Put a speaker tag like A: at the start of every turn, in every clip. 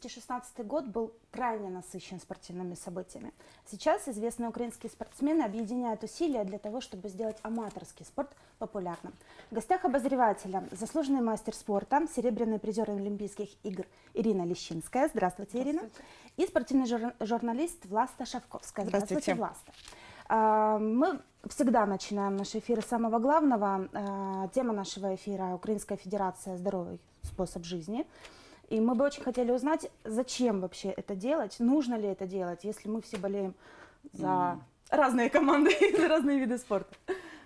A: 2016 год был крайне насыщен спортивными событиями. Сейчас известные украинские спортсмены объединяют усилия для того, чтобы сделать аматорский спорт популярным. В гостях обозревателя заслуженный мастер спорта, серебряный призер Олимпийских игр Ирина Лещинская. Здравствуйте, Ирина. И спортивный жур- журналист Власта Шавковская.
B: Здравствуйте.
A: Власта. А, Мы всегда начинаем наши эфиры с самого главного. А, Тема нашего эфира – Украинская Федерация «Здоровый способ жизни». И мы бы очень хотели узнать, зачем вообще это делать, нужно ли это делать, если мы все болеем за разные команды, за разные виды спорта.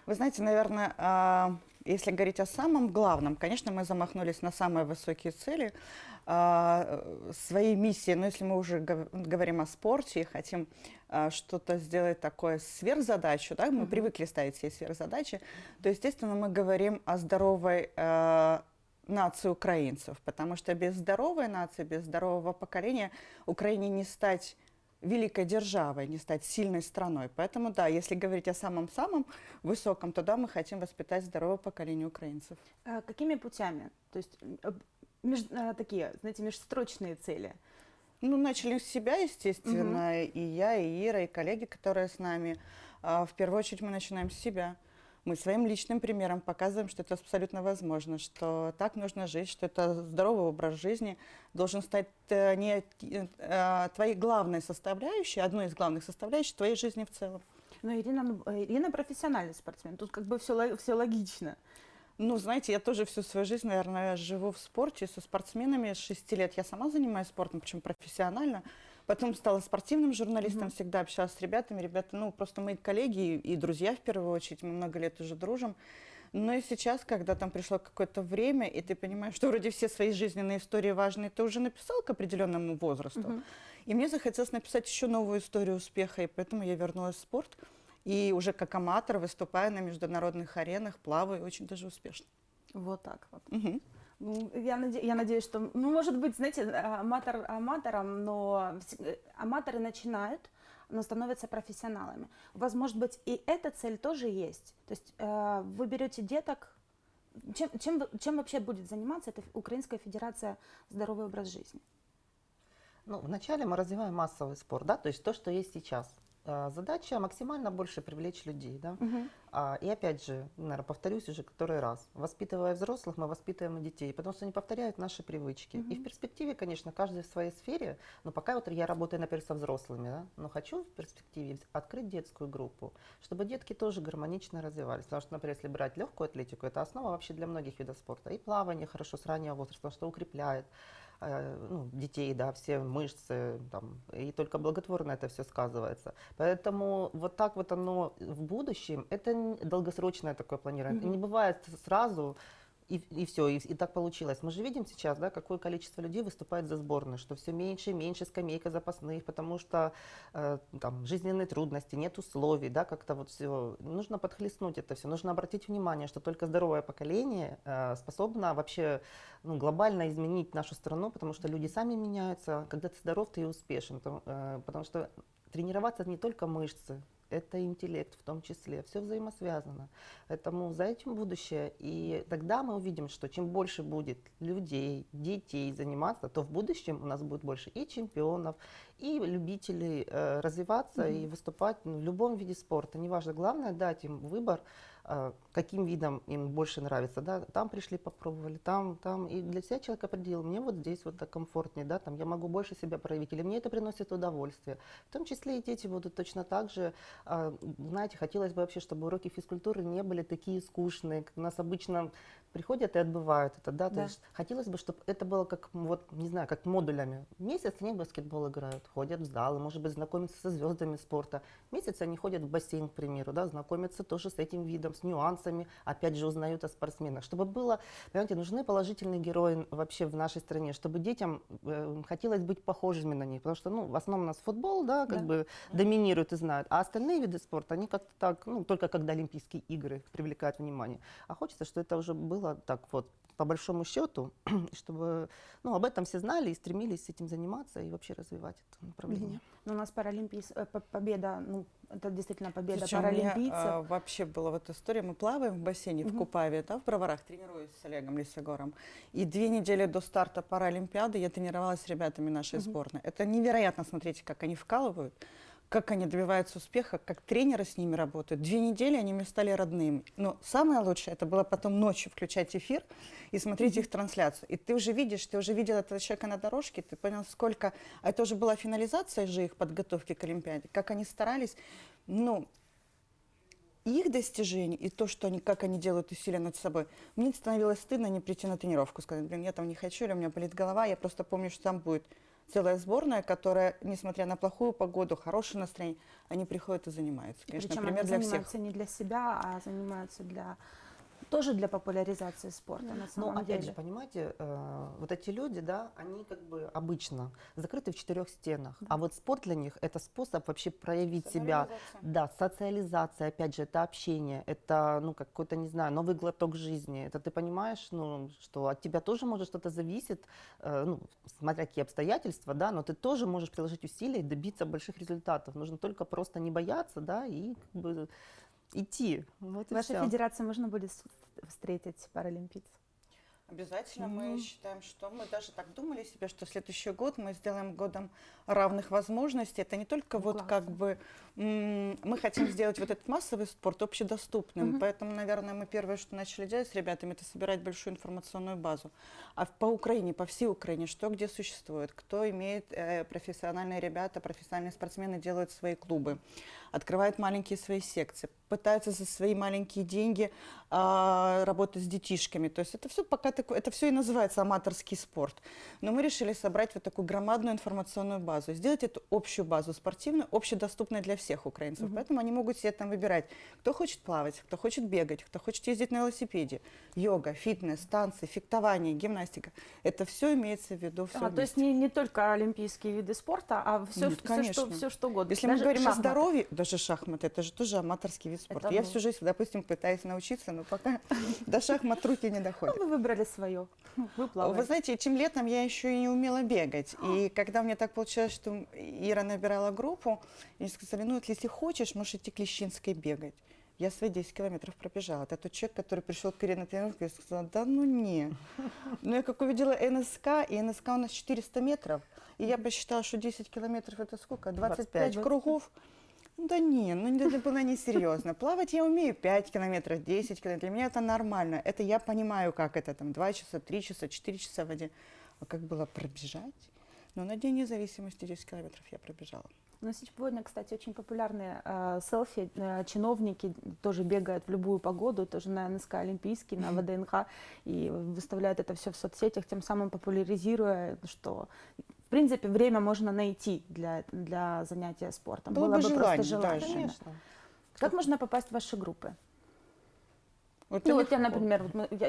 B: Вы знаете, наверное, а, если говорить о самом главном, конечно, мы замахнулись на самые высокие цели а, своей миссии. Но если мы уже гов- говорим о спорте и хотим а, что-то сделать такое сверхзадачу, да, мы привыкли ставить себе сверхзадачи, то, естественно, мы говорим о здоровой нации украинцев, потому что без здоровой нации, без здорового поколения Украине не стать великой державой, не стать сильной страной. Поэтому, да, если говорить о самом-самом высоком, то да, мы хотим воспитать здоровое поколение украинцев.
A: А Какими путями? То есть э, меж- э, такие, знаете, межстрочные цели.
B: Ну, начали с себя, естественно, и я, и Ира, и коллеги, которые с нами. А, В первую очередь мы начинаем с себя. Мы своим личным примером показываем, что это абсолютно возможно, что так нужно жить, что это здоровый образ жизни должен стать э, не э, твоей главной составляющей, одной из главных составляющих твоей жизни в целом.
A: Но Ирина, ну, э, Ирина профессиональный спортсмен, тут как бы все, все логично.
B: Ну, знаете, я тоже всю свою жизнь, наверное, живу в спорте со спортсменами с 6 лет. Я сама занимаюсь спортом, причем профессионально. Потом стала спортивным журналистом, всегда общалась с ребятами. Ребята, ну, просто мои коллеги и, друзья в первую очередь, мы много лет уже дружим. Но и сейчас, когда там пришло какое-то время, и ты понимаешь, что вроде все свои жизненные истории важные, ты уже написал к определенному возрасту. И мне захотелось написать еще новую историю успеха, и поэтому я вернулась в спорт. И уже как аматор выступаю на международных аренах, плаваю очень даже успешно.
A: Вот так вот.
B: Мгм.
A: Я, наде- я надеюсь, что, ну, может быть, знаете, аматор аматором, но э, аматоры начинают, но становятся профессионалами. У вас, может быть, и эта цель тоже есть. То есть э, вы берете деток. Чем, чем, чем вообще будет заниматься эта Украинская Федерация здоровый образ жизни?
C: Ну, вначале мы развиваем массовый спорт, да, то есть то, что есть сейчас. А, Задача максимально больше привлечь людей, да. А, И опять же, наверное, повторюсь уже который раз, воспитывая взрослых, мы воспитываем и детей, потому что они повторяют наши привычки. И в перспективе, конечно, каждый в своей сфере, но пока вот я работаю, например, со взрослыми, да, но хочу в перспективе открыть детскую группу, чтобы детки тоже гармонично развивались. Потому что, например, если брать легкую атлетику, это основа вообще для многих видов спорта. И плавание хорошо с раннего возраста, что укрепляет э, ну, детей, да, все мышцы, там, и только благотворно это все сказывается. Поэтому вот так вот оно в будущем, это долгосрочное такое планирование. Не бывает сразу и, и все, и, и так получилось. Мы же видим сейчас, да, какое количество людей выступает за сборную, что все меньше и меньше скамейка запасных, потому что э, там жизненные трудности, нет условий, да, как-то вот все. Нужно подхлестнуть это все, нужно обратить внимание, что только здоровое поколение э, способно вообще ну, глобально изменить нашу страну, потому что люди сами меняются. Когда ты здоров, ты и успешен, потому, э, потому что тренироваться не только мышцы, это интеллект в том числе, все взаимосвязано. Поэтому за этим будущее. И тогда мы увидим, что чем больше будет людей, детей заниматься, то в будущем у нас будет больше и чемпионов, и любителей э, развиваться и выступать ну, в любом виде спорта. Неважно, главное дать им выбор, каким видом им больше нравится. Да? Там пришли, попробовали, там, там. И для себя человек определил, мне вот здесь вот так комфортнее, да, там я могу больше себя проявить, или мне это приносит удовольствие. В том числе и дети будут точно так же. А, Знаете, хотелось бы вообще, чтобы уроки физкультуры не были такие скучные, как у нас обычно приходят и отбывают это, да, то
A: Да.
C: есть хотелось бы, чтобы это было как, вот, не знаю, как модулями. Месяц они в баскетбол играют, ходят в залы, может быть, знакомятся со звездами спорта. Месяц они ходят в бассейн, к примеру, да, знакомятся тоже с этим видом, с нюансами, опять же узнают о спортсменах. Чтобы было, понимаете, нужны положительные герои вообще в нашей стране, чтобы детям э, хотелось быть похожими на них, потому что, ну, в основном у нас футбол, да, как
A: Да.
C: бы доминирует и знают, а остальные виды спорта, они как-то так, ну, только когда Олимпийские игры привлекают внимание. А хочется, что это уже было было так вот по большому счету, чтобы ну, об этом все знали и стремились этим заниматься и вообще развивать это направление.
A: Но у нас паралимпийс... э, по- победа, ну, это действительно победа
B: Причем
A: паралимпийцев.
B: а, вообще была вот история, мы плаваем в бассейне в Купаве, да, в Броварах, тренируюсь с Олегом Лисогором. И две недели до старта Паралимпиады я тренировалась с ребятами нашей сборной. Это невероятно смотреть, как они вкалывают, как они добиваются успеха, как тренеры с ними работают. Две недели они мне стали родными. Но самое лучшее, это было потом ночью включать эфир и смотреть их трансляцию. И ты уже видишь, ты уже видел этого человека на дорожке, ты понял, сколько... А это уже была финализация же их подготовки к Олимпиаде, как они старались. Ну, их достижений и то, что они, как они делают усилия над собой, мне становилось стыдно не прийти на тренировку, сказать, блин, я там не хочу, или у меня болит голова, я просто помню, что там будет целая сборная, которая, несмотря на плохую погоду, хорошее настроение, они приходят и занимаются. Конечно,
A: Причем
B: пример
A: они
B: для всех.
A: не для себя, а занимаются для тоже для популяризации спорта на
C: Ну,
A: самом
C: опять
A: деле.
C: же, понимаете, э, вот эти люди, да, они как бы обычно закрыты в четырех стенах. А вот спорт для них это способ вообще проявить себя. Да, социализация, опять же, это общение, это, ну, какой-то, не знаю, новый глоток жизни. Это ты понимаешь, ну, что от тебя тоже может что-то зависит, э, ну, смотря какие обстоятельства, да, но ты тоже можешь приложить усилия и добиться больших результатов. Нужно только просто не бояться, да, и как бы идти. Вот
A: В
C: и
A: вашей
C: всё.
A: федерации можно будет встретить паралимпийцев?
B: Обязательно
A: Ну.
B: мы считаем, что мы даже так думали себе, что следующий год мы сделаем годом равных возможностей. Это не только
A: Ну,
B: вот
A: классно.
B: как бы мы хотим сделать вот этот массовый спорт общедоступным,
A: Мгм.
B: поэтому, наверное, мы первое, что начали делать с ребятами, это собирать большую информационную базу. А по Украине, по всей Украине, что где существует, кто имеет э, профессиональные ребята, профессиональные спортсмены делают свои клубы, открывают маленькие свои секции, пытаются за свои маленькие деньги а, работать с детишками. То есть это все пока такое, это все и называется аматорский спорт. Но мы решили собрать вот такую громадную информационную базу, сделать эту общую базу спортивную, общедоступной для всех украинцев. Поэтому они могут себе там выбирать, кто хочет плавать, кто хочет бегать, кто хочет ездить на велосипеде, йога, фитнес, танцы, фехтование, гимнастика. Это все имеется в виду. Все
A: А, то есть не, не только олимпийские виды спорта, а все,
B: Нет,
A: все, что, все что угодно.
B: Если мы
A: Даже
B: говорим
A: шахматы.
B: о здоровье, даже шахматы, это же тоже аматорский вид спорта.
A: Это
B: Я
A: ну.
B: всю жизнь, допустим, пытаюсь научиться, но пока до шахмат руки не
A: Ну,
B: доходят.
A: вы выбрали свое. Вы плаваете.
B: Вы знаете, этим летом я еще и не умела бегать. И когда мне так получилось, что Ира набирала группу, и сказали, ну, вот если хочешь, можешь идти к Лещинской бегать. Я свои 10 километров пробежала. Это тот человек, который пришел к Ире на тренировку и сказал, да ну не. Ну я как увидела НСК, и НСК у нас 400 метров, и я посчитала, что 10 километров это сколько? 25,
C: 25.
B: кругов? Ну Да не, ну это было несерьезно. Плавать я умею 5 километров, 10 километров. Для меня это нормально. Это я понимаю, как это там 2 часа, 3 часа, 4 часа в воде. А как было пробежать? Ну, на День независимости 10 километров я пробежала.
A: Но сегодня, кстати, очень популярные э, селфи. Э, чиновники тоже бегают в любую погоду, тоже на НСК Олимпийский, на ВДНХ, и выставляют это все в соцсетях, тем самым популяризируя, что принципе время можно найти для, для занятия спортом.
B: Было бы желание
A: просто желание.
B: даже.
C: Конечно.
A: Как можно попасть в ваши группы?
B: Вот
A: Ну, вот я, например, вот мы- я,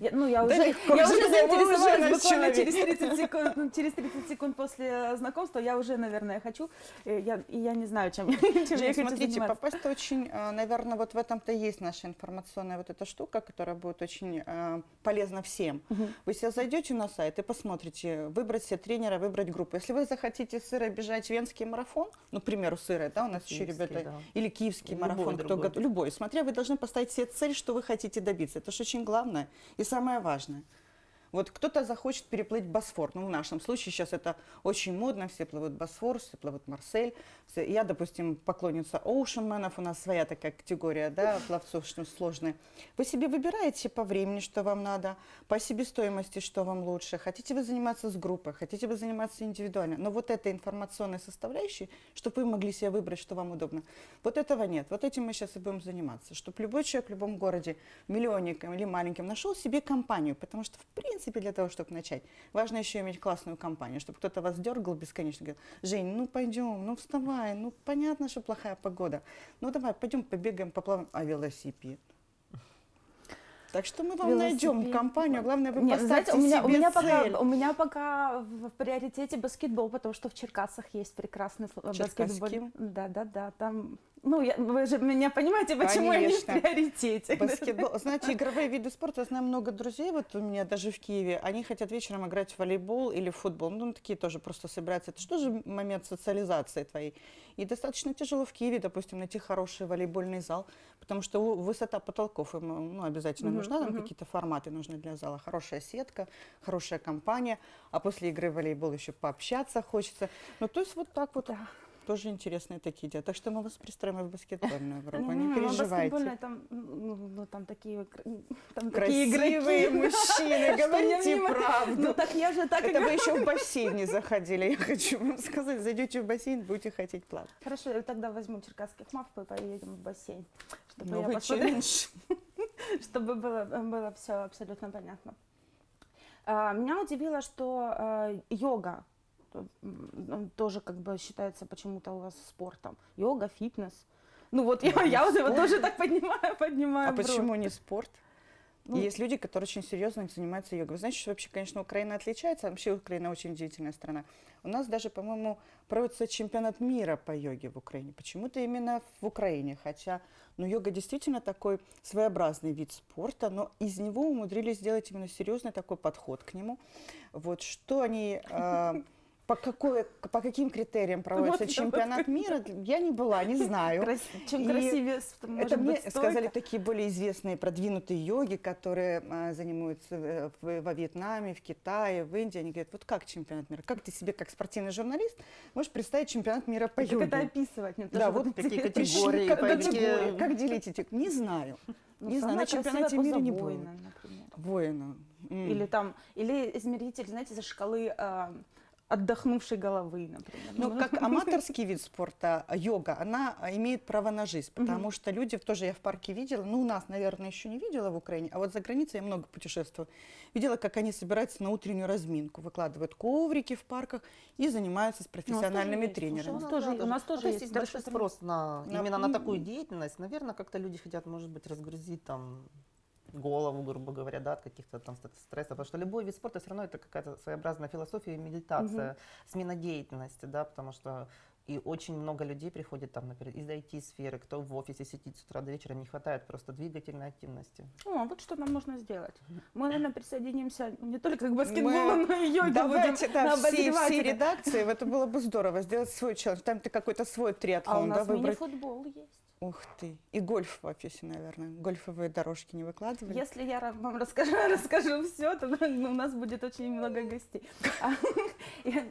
A: я- ну, я
B: Да
A: уже,
B: легко,
A: я уже заинтересовалась буквально через 30 секунд, ну, через 30 секунд после знакомства, я уже, наверное, хочу, э, я, и я не знаю, чем, чем я
B: Жень,
A: хочу
B: смотрите, попасть очень, э, наверное, вот в этом-то есть наша информационная вот эта штука, которая будет очень э, полезна всем.
A: Мгм.
B: Вы сейчас зайдете на сайт и посмотрите, выбрать себе тренера, выбрать группу. Если вы захотите с Ирой бежать венский марафон, ну, к примеру, с Ирой, да, у нас еще
C: Киевский,
B: ребята,
C: да.
B: или киевский
C: Любой
B: марафон, кто
C: другой.
B: готов, любой. Смотря, вы должны поставить себе цель, что вы хотите добиться. Это же очень главное и самое важное. Вот кто-то захочет переплыть Босфор. Ну, в нашем случае сейчас это очень модно. Все плывут Босфор, все плывут Марсель. Все- Я, допустим, поклонница оушенменов. У нас своя такая категория, да, пловцов, что сложные. Вы себе выбираете по времени, что вам надо, по себестоимости, что вам лучше. Хотите вы заниматься с группой, хотите вы заниматься индивидуально. Но вот этой информационной составляющей, чтобы вы могли себе выбрать, что вам удобно. Вот этого нет. Вот этим мы сейчас и будем заниматься. Чтобы любой человек в любом городе, миллионником или маленьким, нашел себе компанию. Потому что, в принципе, для того, чтобы начать, важно еще иметь классную компанию, чтобы кто-то вас дергал бесконечно. Говорил, Жень, ну пойдем, ну вставай, ну понятно, что плохая погода. Ну давай, пойдем побегаем, поплаваем. А велосипед? Так что мы вам найдем
A: Велосипед.
B: компанию. Главное, вы
A: Нет,
B: поставьте
A: знаете, у меня, у,
B: себе
A: меня
B: цель.
A: пока, у меня пока в в приоритете баскетбол, потому что в Черкасах есть прекрасный баскетбол. Да, да, да, там Ну, я, вы же меня понимаете, почему
B: Конечно.
A: они в приоритете.
B: Баскетбол. Знаете, игровые виды спорта, я знаю много друзей, вот у меня даже в Киеве, они хотят вечером играть в волейбол или в футбол. Ну, такие тоже просто собираются. Это что же момент социализации твоей? И достаточно тяжело в Киеве, допустим, найти хороший волейбольный зал, потому что высота потолков им ну, обязательно нужна, там
A: мгм.
B: какие-то форматы нужны для зала. Хорошая сетка, хорошая компания, а после игры в волейбол еще пообщаться хочется. Ну, то есть вот так вот.
A: Да.
B: Тоже интересные такие дела. Так что мы вас пристроим в баскетбольную группу,
A: Не,
B: не
A: ну,
B: переживайте.
A: баскетбольная, там, ну, ну, там такие, там
B: Красивые мужчины, говорите правду.
A: Ну так я же так
B: Это вы еще в бассейн не заходили, я хочу вам сказать. Зайдете в бассейн, будете хотеть плавать.
A: Хорошо, я тогда возьму черкасских мав и поедем в бассейн, чтобы я
B: Новый челлендж.
A: чтобы было, было все абсолютно понятно. А, Меня удивило, что э, йога тоже как бы считается почему-то у вас спортом. Йога, фитнес. Ну вот я, я вот его тоже так поднимаю, поднимаю
B: А
A: бровь.
B: почему не спорт?
A: Ну,
B: И есть люди, которые очень серьезно занимаются йогой. Вы знаете, что вообще, конечно, Украина отличается. Вообще Украина очень удивительная страна. У нас даже, по-моему, проводится чемпионат мира по йоге в Украине. Почему-то именно в Украине. Хотя, ну, йога действительно такой своеобразный вид спорта, но из него умудрились сделать именно серьезный такой подход к нему. Вот что они... э, по, какой, по каким критериям проводится
A: Вот,
B: чемпионат мира, я не была, не знаю.
A: крас- чем
B: И
A: красивее
B: Это мне
A: стойка.
B: сказали такие более известные продвинутые йоги, которые а, занимаются э, в- во Вьетнаме, в Китае, в Индии. Они говорят, вот как чемпионат мира? Как ты себе, как спортивный журналист, можешь представить чемпионат мира по
A: Как
B: йоге?
A: это описывать? Мне
B: Да, вот
C: Какие категории,
B: как, категории, как делить эти? Не знаю.
A: Ну,
B: не знаю, на чемпионате мира не было.
A: воина, например.
B: Воина. М.
A: Или там, или измеритель, знаете, за шкалы а, отдохнувшей головы, например.
B: Ну, как аматорский вид спорта, а, йога, она а, имеет право на жизнь, потому
A: Мгм.
B: что люди, тоже я в парке видела, ну, у нас, наверное, еще не видела в Украине, а вот за границей я много путешествую, видела, как они собираются на утреннюю разминку, выкладывают коврики в парках и занимаются с профессиональными
A: есть.
B: тренерами.
A: У нас тоже- у нас
C: ну,
A: тоже
C: то есть
A: есть
C: есть большой спрос на,
B: На-
C: именно на такую деятельность. Наверное, как-то люди хотят, может быть, разгрузить там голову, грубо говоря, да, от каких-то там ст- стрессов. Потому что любой вид спорта все равно это какая-то своеобразная философия и медитация, смена деятельности, да, потому что и очень много людей приходит там, например, из IT-сферы, кто в офисе сидит с утра до вечера, не хватает просто двигательной активности.
A: О, вот что нам нужно сделать. Мы, наверное, присоединимся не только к баскетболу,
B: Мы-
A: но и йоге
B: Давайте, да,
A: на
B: все, все редакции, это было бы здорово, сделать свой челлендж. Там ты какой-то свой
A: А у
B: триатлон, да,
A: нас
B: выбрать.
A: мини-футбол есть.
B: Ух ты. И гольф в офисе, наверное. Гольфовые дорожки не выкладывали?
A: Если я вам расскажу, расскажу все, то у нас будет очень много гостей. А,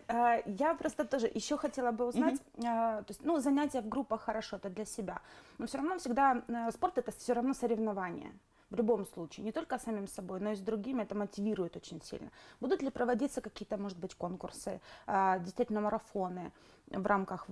A: а, Я просто тоже еще хотела бы узнать, а, то есть, ну, занятия в группах хорошо, это для себя, но все равно всегда спорт это все равно соревнование. В любом случае, не только самим собой, но и с другими, это мотивирует очень сильно. Будут ли проводиться какие-то, может быть, конкурсы, действительно марафоны в рамках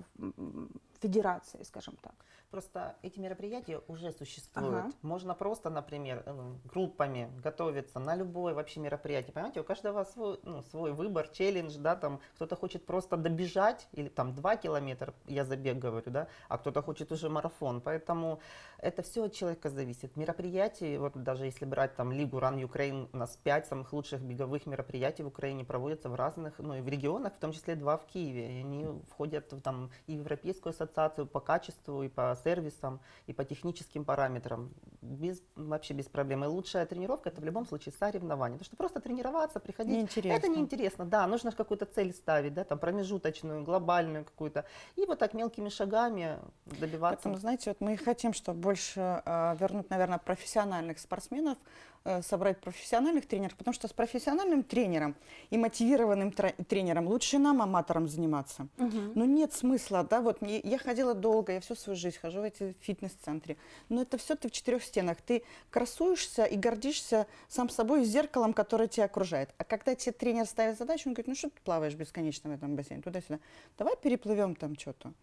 A: федерации, скажем так?
C: Просто эти мероприятия уже существуют.
A: Ага.
C: Можно просто, например, э, группами готовиться на любое вообще мероприятие. Понимаете, у каждого свой, ну, свой выбор, челлендж, да, там кто-то хочет просто добежать, или там 2 километра, я забег говорю, да, а кто-то хочет уже марафон. Поэтому это все от человека зависит. Мероприятия, вот даже если брать там Лигу Run Ukraine, у нас 5 самых лучших беговых мероприятий в Украине проводятся в разных, ну и в регионах, в том числе два в Киеве. И они входят в, там и в Европейскую ассоциацию по качеству, и по сервисам, и по техническим параметрам. Без, вообще без проблем. И лучшая тренировка это в любом случае соревнование. Потому что просто тренироваться, приходить,
B: Неинтересно.
C: это неинтересно. Да, нужно какую-то цель ставить, да, там промежуточную, глобальную какую-то. И вот так мелкими шагами добиваться.
B: Поэтому, знаете, вот мы и хотим, чтобы больше э, вернуть, наверное, профессиональных спортсменов, э, собрать профессиональных тренеров, потому что с профессиональным тренером и мотивированным тренером лучше нам, аматорам, заниматься. Но нет смысла, да, вот мне- я ходила долго, я всю свою жизнь хожу в эти фитнес-центре, но это все ты в четырех стенах, ты красуешься и гордишься сам собой и зеркалом, которое тебя окружает. А когда тебе тренер ставит задачу, он говорит, ну что ты плаваешь бесконечно в этом бассейне, туда-сюда, давай переплывем там что-то.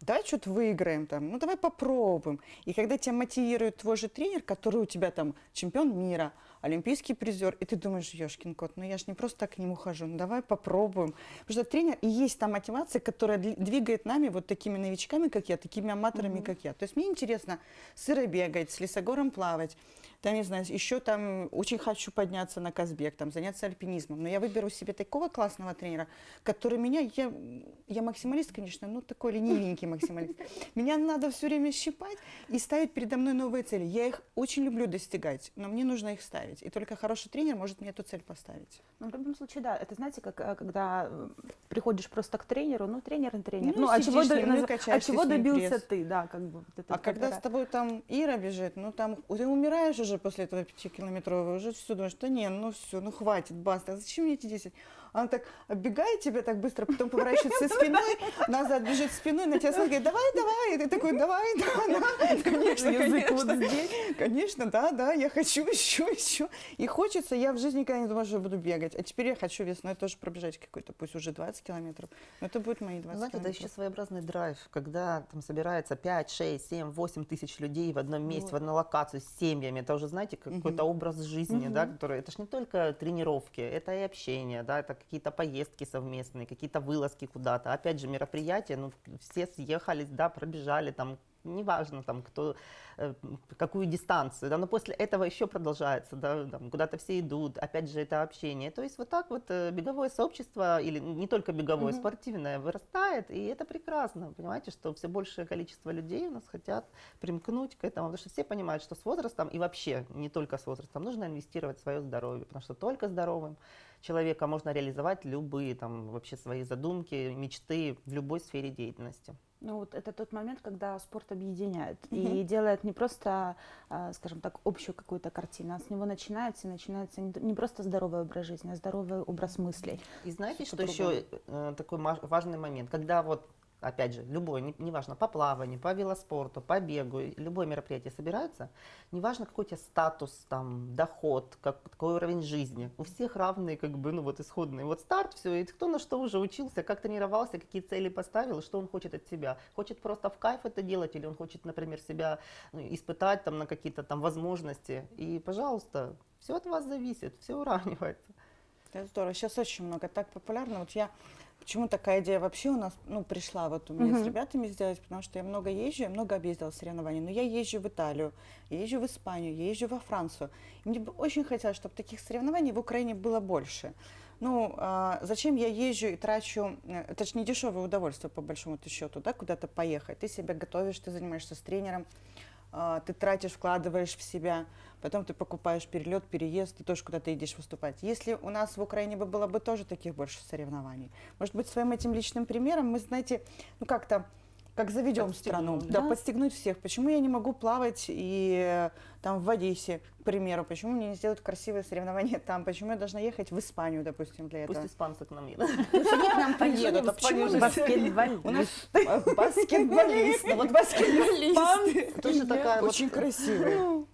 B: Давай что-то выиграем там, ну давай попробуем. И когда тебя мотивирует твой же тренер, который у тебя там чемпион мира, олимпийский призер, и ты думаешь, ешкин кот, ну я ж не просто так к нему хожу, ну давай попробуем. Потому что тренер, и есть та мотивация, которая двигает нами вот такими новичками, как я, такими аматорами, как я. То есть мне интересно сыро бегать, с лесогором плавать, там, не знаю, еще там очень хочу подняться на Казбек, там, заняться альпинизмом. Но я выберу себе такого классного тренера, который меня, я, я максималист, конечно, ну такой ленивенький максималист. Меня надо все время щипать и ставить передо мной новые цели. Я их очень люблю достигать, но мне нужно их ставить. И только хороший тренер может мне эту цель поставить.
A: Ну, в любом случае, да, это знаете, как э, когда э, приходишь просто к тренеру, ну, тренер и тренер.
B: Ну,
A: Ну, а чего,
B: ним, ну,
A: а чего добился
B: пресс.
A: ты, да, как бы. вот это
B: А когда
A: как
B: с тобой там Ира бежит, ну там ты умираешь уже после этого пятикилометрового, уже все думаешь, да не, ну все, ну хватит, баста, зачем мне эти 10? Она так оббегает тебя так быстро, потом поворачивается спиной, назад бежит спиной, на тебя смотрит, говорит, давай, давай, и ты такой, давай, давай, давай. конечно,
A: Язык вот
B: конечно.
A: здесь.
B: Конечно, да, да, я хочу еще, еще. И хочется, я в жизни никогда не думала, что я буду бегать. А теперь я хочу весной тоже пробежать какой-то, пусть уже 20 километров. Но это будет мои 20
C: Знаете, это еще своеобразный драйв, когда там собирается 5, 6, 7, 8 тысяч людей в одном месте, в одной локации с семьями. Это уже, знаете, какой-то образ жизни, да, который... Это ж не только тренировки, это и общение, да, это какие-то поездки совместные, какие-то вылазки куда-то. Опять же, мероприятия, ну, все съехались, да, пробежали там, неважно там, кто, э, какую дистанцию, да, но после этого еще продолжается, да, там, куда-то все идут, опять же, это общение. То есть вот так вот э, беговое сообщество, или не только беговое,
A: Мгм.
C: спортивное, вырастает, и это прекрасно, понимаете, что все большее количество людей у нас хотят примкнуть к этому, потому что все понимают, что с возрастом, и вообще не только с возрастом, нужно инвестировать в свое здоровье, потому что только здоровым человеком можно реализовать любые там вообще свои задумки, мечты в любой сфере деятельности.
A: Ну вот это тот момент, когда спорт объединяет и делает не просто, а, скажем так, общую какую-то картину, а с него начинается, и начинается не просто здоровый образ жизни, а здоровый образ мыслей.
C: И знаете, что еще э, такой важный момент? Когда вот, опять же, любой, не- неважно, по плаванию, по велоспорту, по бегу, любое мероприятие собирается, неважно, какой у тебя статус, там, доход, как, какой уровень жизни, у всех равные, как бы, ну вот исходные. Вот старт, все, и кто на что уже учился, как тренировался, какие цели поставил, что он хочет от себя. Хочет просто в кайф это делать, или он хочет, например, себя ну, испытать там на какие-то там возможности. И, пожалуйста, все от вас зависит, все уравнивается.
B: Это здорово. Сейчас очень много так популярно. Вот я почему такая идея вообще у нас ну, пришла вот у меня с
A: Мгм.
B: ребятами сделать, потому что я много езжу, я много объездила соревнований. Но я езжу в Италию, я езжу в Испанию, я езжу во Францию. И мне бы очень хотелось, чтобы таких соревнований в Украине было больше. Ну, а, зачем я езжу и трачу, э, это же не дешевое удовольствие, по большому счету, да, куда-то поехать. Ты себя готовишь, ты занимаешься с тренером, ты тратишь, вкладываешь в себя, потом ты покупаешь перелет, переезд, ты тоже куда-то едешь выступать. Если у нас в Украине бы было бы тоже таких больше соревнований, может быть, своим этим личным примером мы, знаете, ну как-то как заведем страну, да,
A: да.
B: подстегнуть всех. Почему я не могу плавать и э, там в Одессе, к примеру, почему мне не сделают красивые соревнования там, почему я должна ехать в Испанию, допустим, для
C: Пусть
B: этого?
C: испанцы к нам едут.
B: Пусть они к нам приедут, а
C: в
B: почему
A: Баскетболист.
B: у нас баскетболист, ну вот баскетболист.
C: Тоже такая
B: Очень красивый.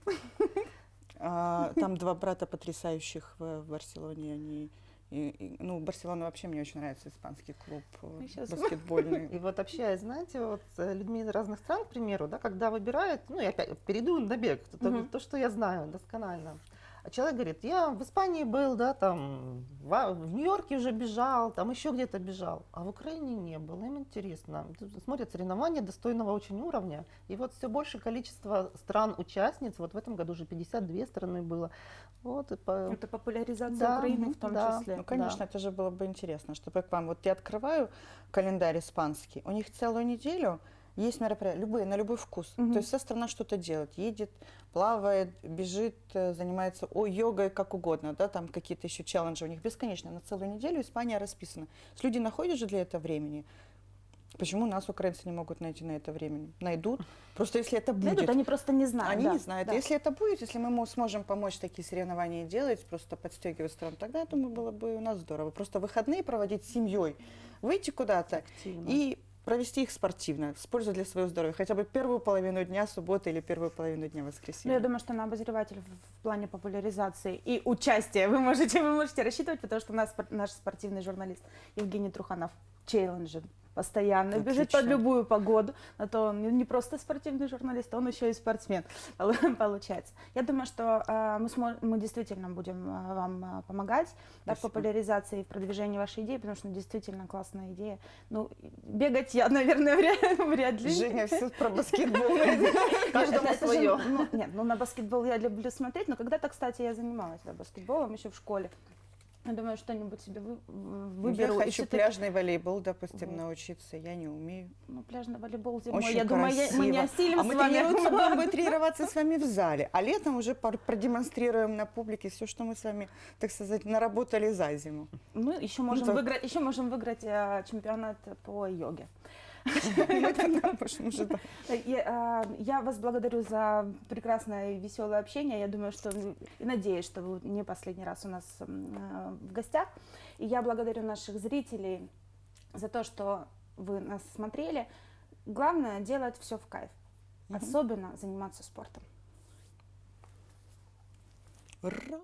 B: А, Там два брата потрясающих в Барселоне. Они, и- и- ну, Барселона вообще мне очень нравится, испанский клуб э,
A: Мы щас-
B: баскетбольный.
C: И вот общаясь, знаете, вот с людьми из разных стран, к примеру, да, когда выбирают, ну, я опять перейду на бег, то,
A: Мгм.
C: то, что я знаю досконально. А человек говорит, я в Испании был, да, там, в, в Нью-Йорке уже бежал, там еще где-то бежал, а в Украине не был. Им интересно. Смотрят соревнования достойного очень уровня. И вот все больше количество стран-участниц, вот в этом году уже 52 страны было. Вот, и по-
A: Это популяризация
C: Да,
A: Украины в том
C: да.
A: числе.
B: Ну, конечно, это же было бы интересно, чтобы к вам... Вот я открываю календарь испанский, у них целую неделю есть мероприятия, любые, на любой вкус.
A: Мгм.
B: То есть вся страна что-то делает, едет, плавает, бежит, э, занимается о, йогой, как угодно, да, там какие-то еще челленджи у них бесконечно. На целую неделю Испания расписана. Есть люди находят же для этого времени. Почему нас, украинцы, не могут найти на это время? Найдут. Просто если это будет.
A: Найдут, они просто не знают.
B: Они
A: да,
B: не знают.
A: да.
B: Если это будет, если мы сможем помочь такие соревнования делать, просто подстегивать страну, тогда, я думаю, было бы у нас здорово. Просто выходные проводить с семьей, выйти куда-то и провести их спортивно, с пользой для своего здоровья. Хотя бы первую половину дня субботы или первую половину дня
A: Ну,
B: воскресенья.
A: я думаю, что на обозреватель в, плане популяризации и участия вы можете, вы можете рассчитывать, потому что у нас наш спортивный журналист Евгений Труханов челленджи постоянно, бежит под
B: Отлично.
A: любую погоду. На то он не просто спортивный журналист, он еще и спортсмен получается. Я думаю, что э, мы, смо- мы действительно будем э, вам э, помогать да, в популяризации и в продвижении вашей идеи, потому что ну, действительно классная идея. Ну, бегать я, наверное, вряд, вряд ли.
B: Женя все про баскетбол.
C: Каждому свое.
A: ну, нет, ну на баскетбол я люблю смотреть, но когда-то, кстати, я занималась баскетболом еще в школе. Я думаю, что-нибудь себе вы- выберу.
B: Я хочу
A: всё-таки-
B: пляжный волейбол, допустим,
A: Вот.
B: научиться. Я не умею.
A: Ну, пляжный волейбол зимой,
B: Очень
A: я думаю, я- мы не
B: красиво.
A: осилим
B: а
A: с
B: мы
A: вами.
B: тренируемся, будем мы тренироваться с вами в зале, а летом уже продемонстрируем на публике все, что мы с вами, так сказать, наработали за зиму.
A: Мы еще можем
B: так.
A: выиграть, еще можем выиграть э, чемпионат по йоге. Э, я вас благодарю за прекрасное и веселое общение. Я думаю, что и надеюсь, что вы не последний раз у нас э, в гостях. И я благодарю наших зрителей за то, что вы нас смотрели. Главное делать все в кайф. Особенно заниматься спортом.
B: Ура!